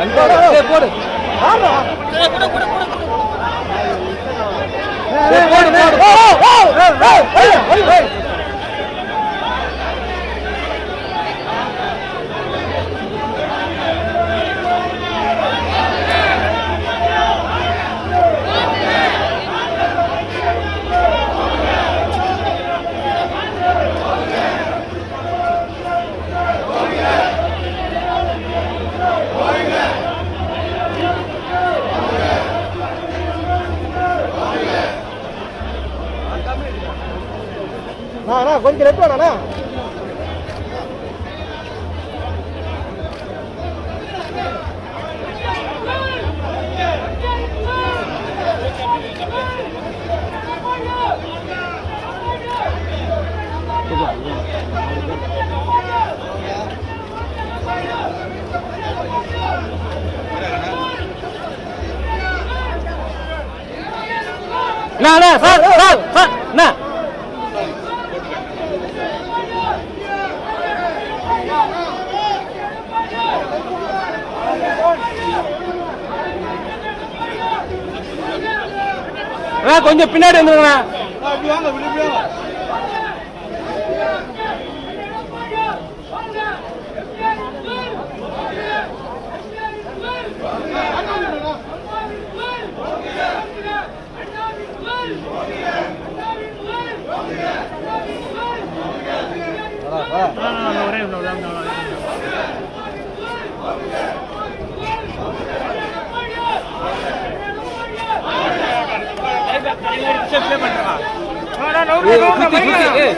போடு போடு போடு அண்ணா கொஞ்சம் லெஃப்ட் வேணாண்ணா அண்ணா அண்ணா சார் சார் சார் கொஞ்சம் பின்னாடி வந்துருங்கண்ணா.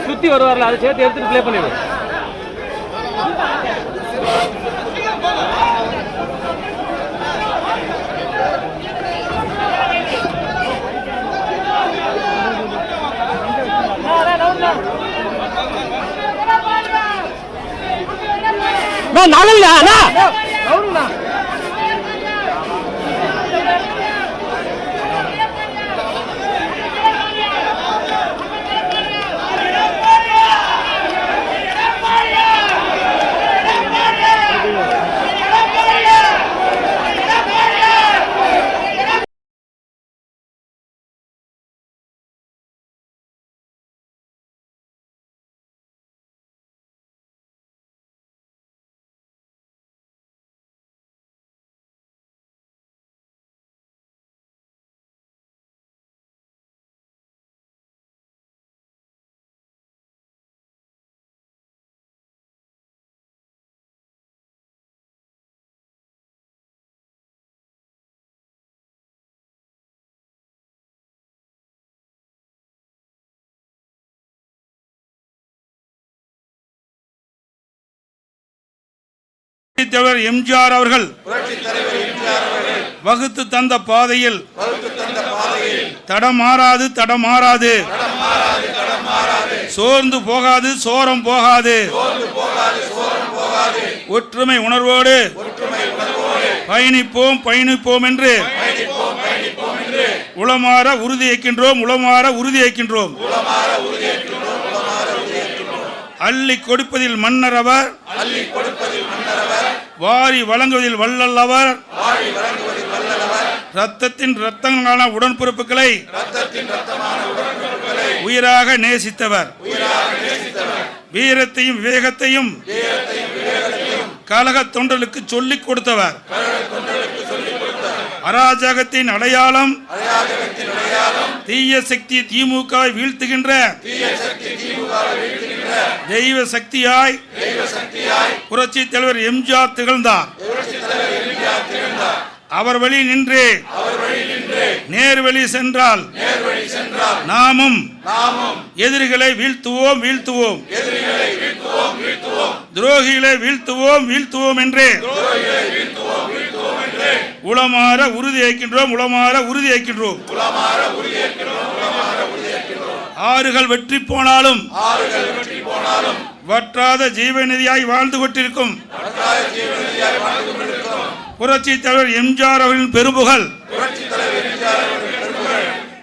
சுத்தி வருவார்ல அதை சேர்த்து எடுத்துட்டு ப்ளே பண்ணிடு நலவில புரட்சித் தலைவர் எம்ஜிஆர் அவர்கள் வகுத்து தந்த பாதையில் தடமாறாது தடமாறாது. சோர்ந்து போகாது சோரம் போகாது. ஒற்றுமை உணர்வோடு பயணிப்போம் பயணிப்போம் என்று உளமாற உறுதியேற்கின்றோம் உளமாற உறுதியேற்கின்றோம் அள்ளி கொடுப்பதில் மன்னர் அவர். வாரி வழங்குவதில் வள்ளல் அவர். ரத்தத்தின் ரத்தங்களான உடன்பிறப்புகளை உயிராக நேசித்தவர். வீரத்தையும் விவேகத்தையும் கழக தொண்டர்களுக்கு சொல்லிக் கொடுத்தவர். அராஜகத்தின் அடையாளம் தீய சக்தி திமுகவை வீழ்த்துகின்ற தெய்வ சக்தியாய் புரட்சி தலைவர் எம்ஜிஆர் திகழ்ந்தார். அவர் வழி நின்று நேர் வழி சென்றால் நாமும் எதிரிகளை வீழ்த்துவோம் வீழ்த்துவோம். துரோகிகளை வீழ்த்துவோம் வீழ்த்துவோம் என்று உளமாற உறுதி ஏற்கின்றோம் உளமாற உறுதி ஏற்கின்றோம். ஆறுகள் வெற்றி போனாலும் வற்றாத ஜீவநிதியாய் வாழ்ந்து கொண்டிருக்கும். புரட்சி தலைவர் எம்ஜிஆர் அவர்களின் பெரும்புகழ்.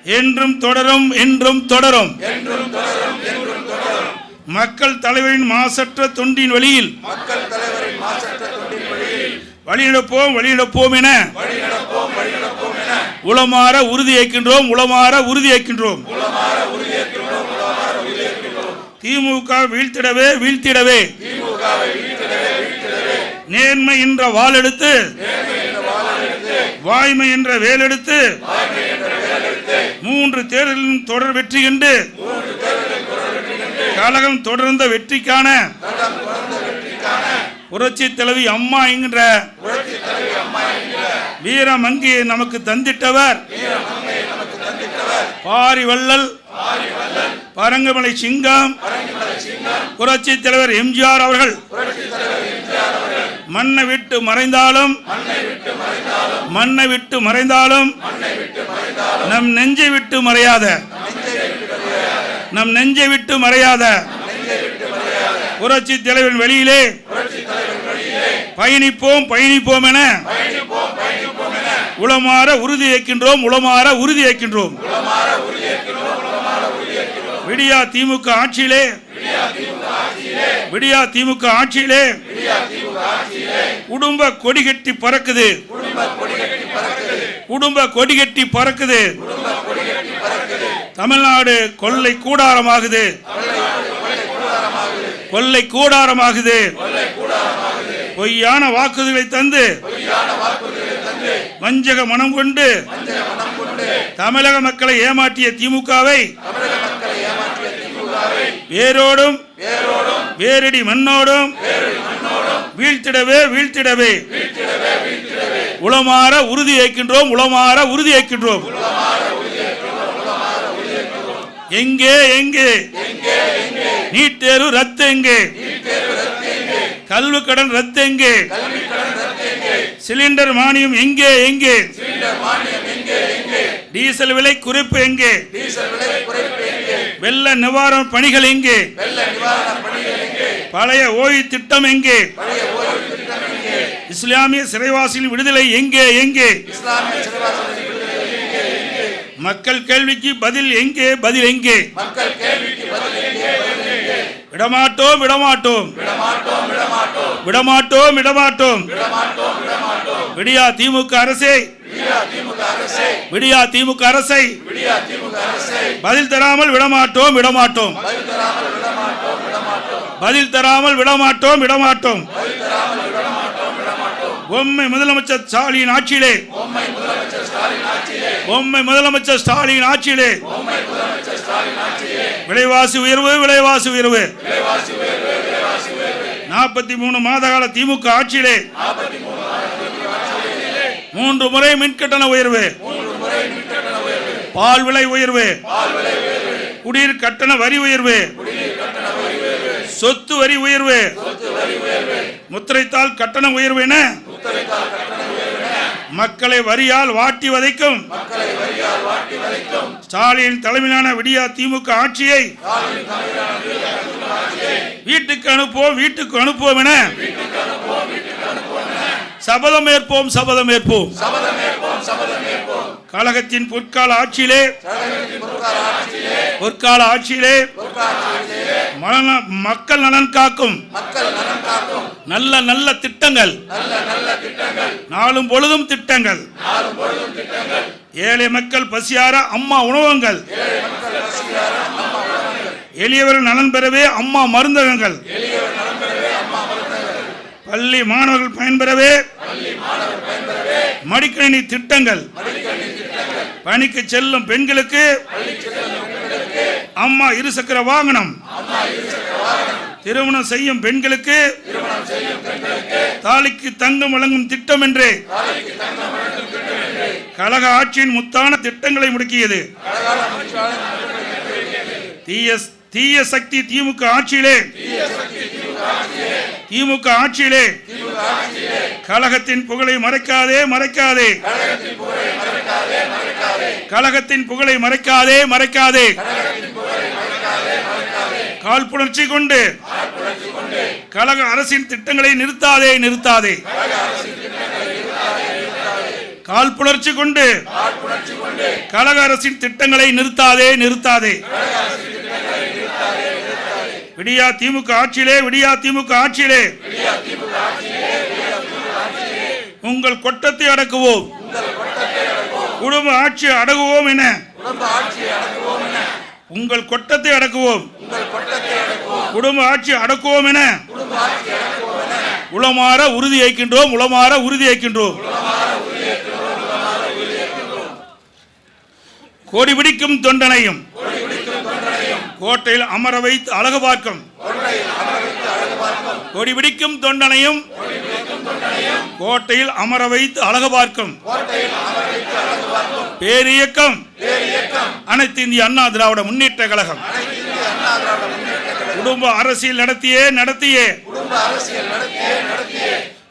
என்றும் தொடரும் என்றும் தொடரும். மக்கள் தலைவரின் மாசற்ற தொண்டின் வழியில். வழிநடப்போம் வழிநடப்போம் என. உளமாற உறுதி ஏற்கின்றோம் உளமாற உறுதி ஏற்கின்றோம். திமுக வீழ்த்திடவே வீழ்த்திடவே. நேர்மை என்ற வாளெடுத்து வாய்மை என்ற வேலெடுத்து மூன்று தேர்தலின் தொடர் வெற்றி கண்டு கழகம் தொடர்ந்த வெற்றிக்கான புரட்சி தலைவி அம்மா என்கின்ற வீரமங்கி நமக்கு தந்திட்டவர் பாரி வள்ளல் அரங்கமலை சிங்கம். புரட்சி தலைவர் எம்ஜிஆர் அவர்கள். மண்ணை விட்டு மறைந்தாலும் மண்ணை விட்டு மறைந்தாலும் நம் நெஞ்சை விட்டு மறையாத நம் நெஞ்சை விட்டு மறையாத புரட்சி தலைவரின் வெளியிலே பயணிப்போம் பயணிப்போம் என உளமாற உறுதி ஏற்கின்றோம் உளமாற உறுதி ஏற்கின்றோம். விடியா திமுக ஆட்சியிலே. விடியா திமுக ஆட்சியிலே. குடும்ப கொடி கட்டி பறக்குது. குடும்ப கொடி கட்டி பறக்குது. தமிழ்நாடு கொள்ளை கூடாரமாகுது. கொள்ளை கூடாரமாகுது. பொய்யான வாக்குறுதிகளை தந்து. வஞ்சக மனம் கொண்டு. தமிழக மக்களை ஏமாற்றிய திமுகவை. வேரோடும் வேரடி மண்ணோடும் வீழ்த்திடவே வீழ்த்திடவே. உளமாற உறுதி ஏற்கின்றோம் உளமாற உறுதி ஏற்கின்றோம். எங்கே எங்கே? நீட் தேர்வு ரத்து எங்கே? கல்வி கடன் ரத்து எங்கே? சிலிண்டர் மானியம் எங்கே எங்கே? டீசல் விலை குறைப்பு எங்கே? வெள்ள நிவாரண பணிகள் எங்கே? பழைய ஓய்வு திட்டம் எங்கே? இஸ்லாமிய சிறைவாசிகளின் விடுதலை எங்கே எங்கே? மக்கள் கேள்விக்கு பதில் எங்கே பதில் எங்கே? விடமாட்டோம் விடமாட்டோம். விடமாட்டோம் விடமாட்டோம். விடியா திமுக அரசே. விடியா திமுக அரசை. பதில் தராமல் விடமாட்டோம் விடமாட்டோம். பதில் தராமல் விடமாட்டோம் விடமாட்டோம். பொம்மை முதலமைச்சர் ஸ்டாலின் ஆட்சியிலே. பொம்மை முதலமைச்சர் ஸ்டாலின் ஆட்சியிலே. விலைவாசி உயர்வு விலைவாசி உயர்வு. நாற்பத்தி மூணு மாத கால திமுக ஆட்சியிலே. மூன்று முறை மின்கட்டண உயர்வு. பால் விலை உயர்வு. குடிநீர் கட்டண வரி உயர்வு. சொத்து வரி உயர்வு. முத்திரைத்தாள் கட்டண உயர்வு என மக்களை வரியால் வாட்டி வதைக்கும். ஸ்டாலின் தலைமையிலான விடியா திமுக ஆட்சியை. வீட்டுக்கு அனுப்புவோம் வீட்டுக்கு அனுப்புவோம் என. சபதம் ஏற்போம் சபதம் ஏற்போம். கழகத்தின் பொற்கால ஆட்சியிலே பொற்கால ஆட்சியிலே மன- மக்கள் நலன் காக்கும் நல்ல நல்ல திட்டங்கள் நாளும் பொழுதும் திட்டங்கள் ஏழை மக்கள் பசியார அம்மா உணவகங்கள் எளியவர்கள் நலன் பெறவே அம்மா மருந்தகங்கள் பள்ளி மாணவர்கள் பயன்பெறவே மடிக்கணினி திட்டங்கள் பணிக்கு செல்லும் பெண்களுக்கு அம்மா இருசக்கர வாகனம். திருமணம் செய்யும் பெண்களுக்கு தாலிக்கு தங்கம் வழங்கும் திட்டம் என்று கழக ஆட்சியின் முத்தான திட்டங்களை முடக்கியது. தீய தீய சக்தி திமுக ஆட்சியிலே திமுக ஆட்சியிலே கழகத்தின் புகழை மறைக்காதே மறைக்காதே. கழகத்தின் புகழை மறைக்காதே மறைக்காதே. காழ்ப்புணர்ச்சி கொண்டு கழக அரசின் திட்டங்களை நிறுத்தாதே நிறுத்தாதே. காழ்ப்புணர்ச்சி கொண்டு கழக அரசின் திட்டங்களை நிறுத்தாதே நிறுத்தாதே. விடியா திமுக ஆட்சியிலே விடியா திமுக ஆட்சியிலே. உங்கள் கொட்டத்தை அடக்குவோம். குடும்ப ஆட்சி அடக்குவோம் என. உங்கள் கொட்டத்தை அடக்குவோம். குடும்ப ஆட்சி அடக்குவோம் என. உளமாற உறுதி ஏற்கின்றோம் உளமாற உறுதி ஏற்கின்றோம். கோடி பிடிக்கும் தொண்டனையும் கோட்டையில் அமர வைத்து அழகு பார்க்கும். கொடி பிடிக்கும் தொண்டனையும் கோட்டையில் அமர வைத்து அழகு பார்க்கும். பேரியக்கம். அனைத்து இந்திய அண்ணா திராவிட முன்னேற்ற கழகம். குடும்ப அரசியல் நடத்தியே நடத்தியே.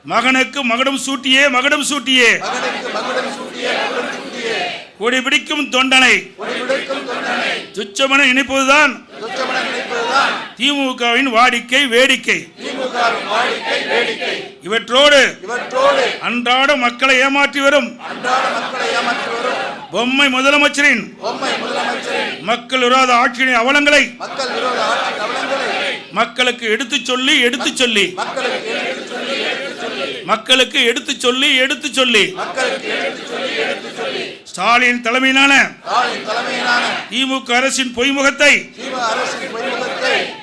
மகனுக்கு மகடம் சூட்டியே மகடம் சூட்டியே. கொடி பிடிக்கும் தொண்டனை. துச்சமென நினைப்பதுதான். திமுகவின் வாடிக்கை வேடிக்கை. இவற்றோடு அன்றாட மக்களை ஏமாற்றி வரும். பொம்மை முதலமைச்சரின் மக்கள் விரோத ஆட்சியின் அவலங்களை மக்களுக்கு எடுத்துச் சொல்லி எடுத்துச் சொல்லி. மக்களுக்கு எடுத்துச் சொல்லி எடுத்துச் சொல்லி. ஸ்டாலின் தலைமையிலான ஸ்டாலின் தலைமையிலான திமுக அரசின் பொய்முகத்தை திமுக அரசின் பொய்முகத்தை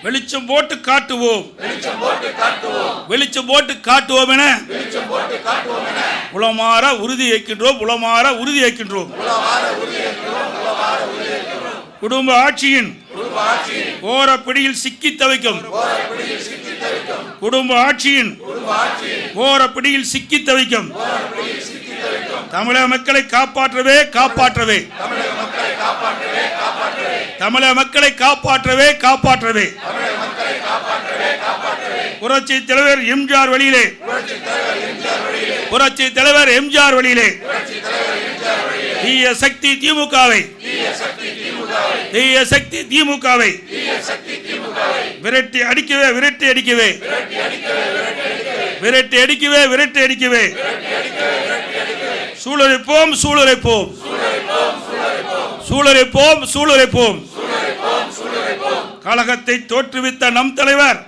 வெளிச்சம் போட்டு காட்டுவோம். வெளிச்சம் போட்டு காட்டுவோம். வெளிச்சம் போட்டு காட்டுவோம் என? உளமாற உறுதி ஏற்கின்றோம் உளமாற உறுதி ஏற்கின்றோம். குடும்ப ஆட்சியின் குடும்ப ஆட்சியின் கோர பிடியில் சிக்கி தவிக்கும். குடும்ப ஆட்சியின் குடும்ப ஆட்சியின் கோர பிடியில் சிக்கி தவிக்கும். போர பிடியில் சிக்கி தவிக்கும். தமிழக மக்களை காப்பாற்றவே காப்பாற்றவே. தமிழக மக்களை காப்பாற்றவே காப்பாற்றவே. புரட்சி தலைவர் எம்ஜிஆர் வழியிலே. புரட்சி தலைவர் எம்ஜிஆர் வழியிலே. தீய சக்தி திமுகவை. தீய சக்தி திமுகவை. விரட்டி அடிக்கவே விரட்டி அடிக்கவே. விரட்டி அடிக்கவே விரட்டி அடிக்கவே. சூழலைப்போம் சூழலைப்போம். சூழரைப்போம் சூழரைப்போம் கழகத்தை தோற்றுவித்த நம் தலைவர்.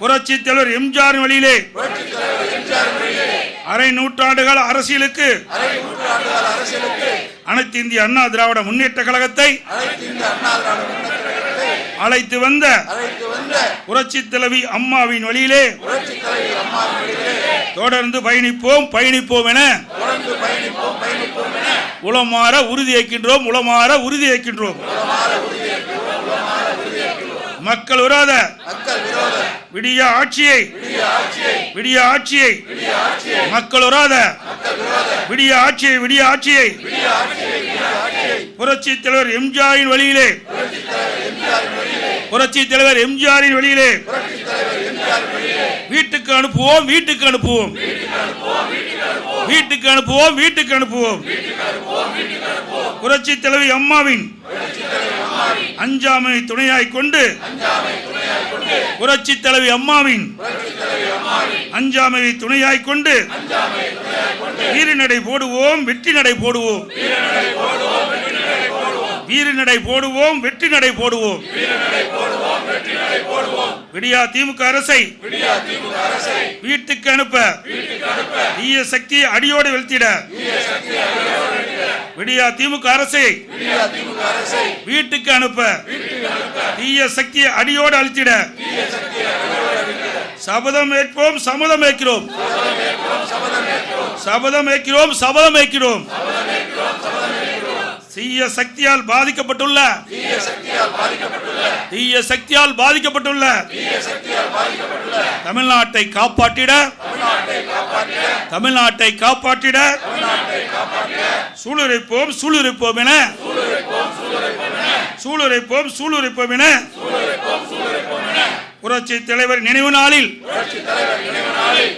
புரட்சி தலைவர். எம்ஜிஆர் வழியிலே. அரை நூற்றாண்டுகால அரசியலுக்கு. அனைத்து இந்திய அண்ணா திராவிட முன்னேற்ற கழகத்தை. அழைத்து வந்த புரட்சி தலைவி அம்மாவின் வழியிலே. தொடர்ந்து பயணிப்போம் பயணிப்போம் என தொடர்ந்து பயணிப்போம் பயணிப்போம் என உளமாற உறுதியேற்கின்றோம் உளமாற உறுதியேற்கின்றோம் மக்கள் விரோத மக்கள் விரோத. விடிய ஆட்சியை. விடிய ஆட்சியை. மக்கள் விரோத. விடிய ஆட்சியை விடிய ஆட்சியை. புரட்சி தலைவர் எம்ஜிஆரின் வழியிலே. புரட்சி தலைவர் எம்ஜிஆரின் வழியிலே வழியிலே. வீட்டுக்கு அனுப்புவோம் வீட்டுக்கு அனுப்புவோம். வீட்டுக்கு அனுப்புவோம் வீட்டுக்கு அனுப்புவோம். புரட்சி தலைவி அம்மாவின் அஞ்சாமை துணையாய் கொண்டு புரட்சி தலைவி அம்மாவின் அஞ்சாமை துணையாய் கொண்டு வீரநடை நடை போடுவோம் வெற்றி நடை போடுவோம். வீரநடை நடை போடுவோம் வெற்றி நடை போடுவோம். விடியா திமுக அரசை விடியா திமுக அரசை வீட்டுக்கு அனுப்ப தீய சக்தியை அடியோடு வெளுத்திட விடியா திமுக அரசை வீட்டுக்கு அனுப்ப தீய சக்தியை அடியோடு அழித்திட சபதம் ஏற்போம் சம்மதம் ஏற்கிறோம். சபதம் ஏற்கிறோம் சபதம் ஏற்கிறோம். தீய சக்தியால் பாதிக்கப்பட்டுள்ள தீய சக்தியால் பாதிக்கப்பட்டுள்ள தமிழ்நாட்டை காப்பாற்றிட தமிழ்நாட்டை காப்பாற்ற தமிழ்நாட்டை காப்பாற்றிட சூளுரைப்போம் சூளுரைப்போம் என. சூளுரைப்போம் சூளுரைப்போம் என. புரட்சி தலைவர் நினைவு நாளில்.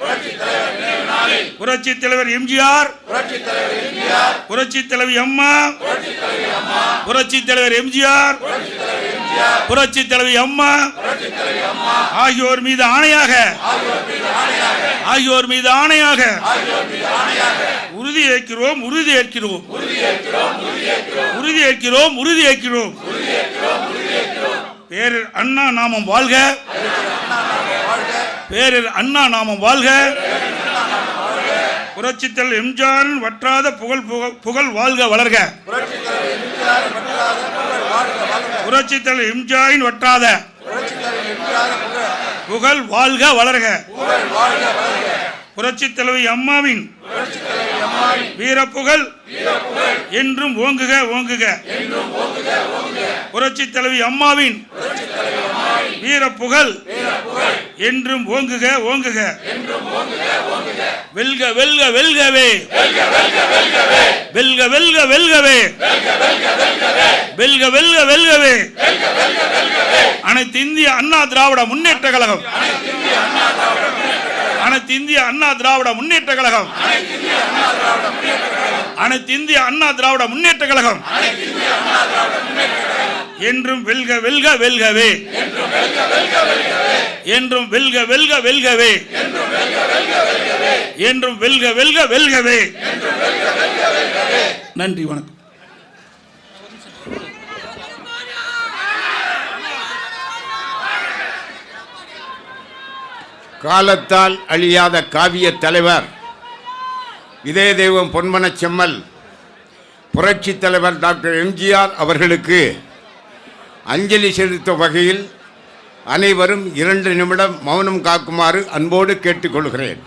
புரட்சி தலைவர் நினைவு நாளில். புரட்சி தலைவர் நினைவு நாளில் எம்ஜிஆர். புரட்சி தலைவர் எம்மா புரட்சி தலைவி அம்மா தலைவர் எம்ஜிஆர். புரட்சி தலைவர் எம்மா தலைவி அம்மா. ஆகியோர் மீது ஆணையாக. ஆகியோர் மீது ஆணையாக உறுதி ஏற்கிறோம் உறுதி ஏற்கிறோம். உறுதி ஏற்கிறோம் உறுதி ஏற்கிறோம். பேரர் அண்ணா நாமம் வாழ்க. பேரர் அண்ணா நாமம் வாழ்க. புரட்சித்தல் எம்ஜிஆரின் வற்றாத புகழ் புகழ் புகழ் வாழ்க வளர்க. புரட்சித்தல் எம்ஜிஆரின் வற்றாத புகழ் வாழ்க வளர்க. புரட்சித் தலைவி அம்மாவின் வீரப்புகழ் என்றும் ஓங்குக ஓங்குக. புரட்சித் தலைவி அம்மாவின் வீரப்புகழ். என்றும் ஓங்குக ஓங்குக. வெல்க வெல்க வெல்கவே. வெல்க வெல்க வெல்கவே. வெல்க வெல்க வெல்கவே. அனைத்து இந்திய அண்ணா திராவிட முன்னேற்ற கழகம். அனைத்து இந்திய அண்ணா திராவிட முன்னேற்ற கழகம். அனைத்து இந்திய அண்ணா திராவிட முன்னேற்ற கழகம். என்றும் வெல்க வெல்க வெல்கவே. என்றும் வெல்க வெல்க வெல்கவே. என்றும் வெல்க வெல்க வெல்கவே. நன்றி வணக்கம். காலத்தால் அழியாத காவிய தலைவர் இதய தெய்வம் பொன்மன செம்மல் புரட்சி தலைவர் டாக்டர் எம்ஜிஆர் அவர்களுக்கு அஞ்சலி செலுத்தும் வகையில் அனைவரும் இரண்டு நிமிடம் மௌனம் காக்குமாறு அன்போடு கேட்டுக்கொள்கிறேன்.